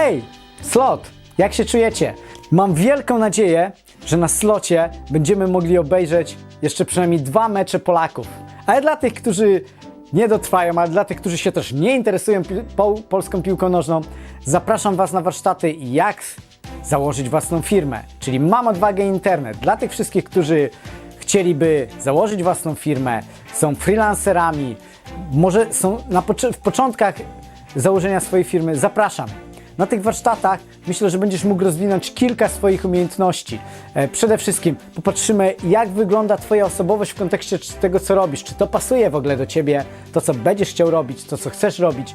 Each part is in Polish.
Hej, slot, jak się czujecie? Mam wielką nadzieję, że na slocie będziemy mogli obejrzeć jeszcze przynajmniej dwa mecze Polaków. Ale dla tych, którzy nie dotrwają, ale dla tych, którzy się też nie interesują pi- po, polską piłką nożną, zapraszam Was na warsztaty jak założyć własną firmę, czyli Mam Odwagę Internet. Dla tych wszystkich, którzy chcieliby założyć własną firmę, są freelancerami, może są na w początkach założenia swojej firmy, zapraszam. Na tych warsztatach myślę, że będziesz mógł rozwinąć kilka swoich umiejętności. E, Przede wszystkim popatrzymy, jak wygląda Twoja osobowość w kontekście tego, co robisz. Czy to pasuje w ogóle do Ciebie, to, co będziesz chciał robić, to, co chcesz robić.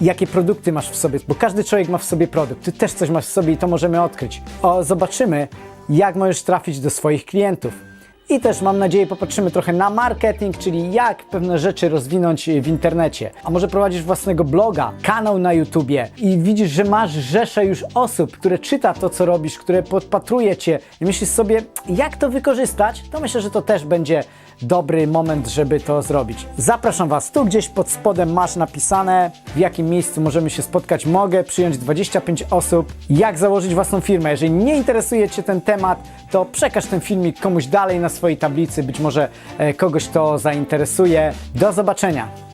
Jakie produkty masz w sobie, bo każdy człowiek ma w sobie produkt. Ty też coś masz w sobie i to możemy odkryć. O, zobaczymy, jak możesz trafić do swoich klientów. I też mam nadzieję popatrzymy trochę na marketing, czyli jak pewne rzeczy rozwinąć w internecie. A może prowadzisz własnego bloga, kanał na YouTubie i widzisz, że masz rzeszę już osób, które czyta to, co robisz, które podpatruje Cię i myślisz sobie, jak to wykorzystać, to myślę, że to też będzie dobry moment, żeby to zrobić. Zapraszam Was, tu gdzieś pod spodem masz napisane, w jakim miejscu możemy się spotkać. Mogę przyjąć 25 osób. Jak założyć własną firmę? Jeżeli nie interesuje Cię ten temat, to przekaż ten filmik komuś dalej na swojej tablicy. Być może e, kogoś to zainteresuje. Do zobaczenia.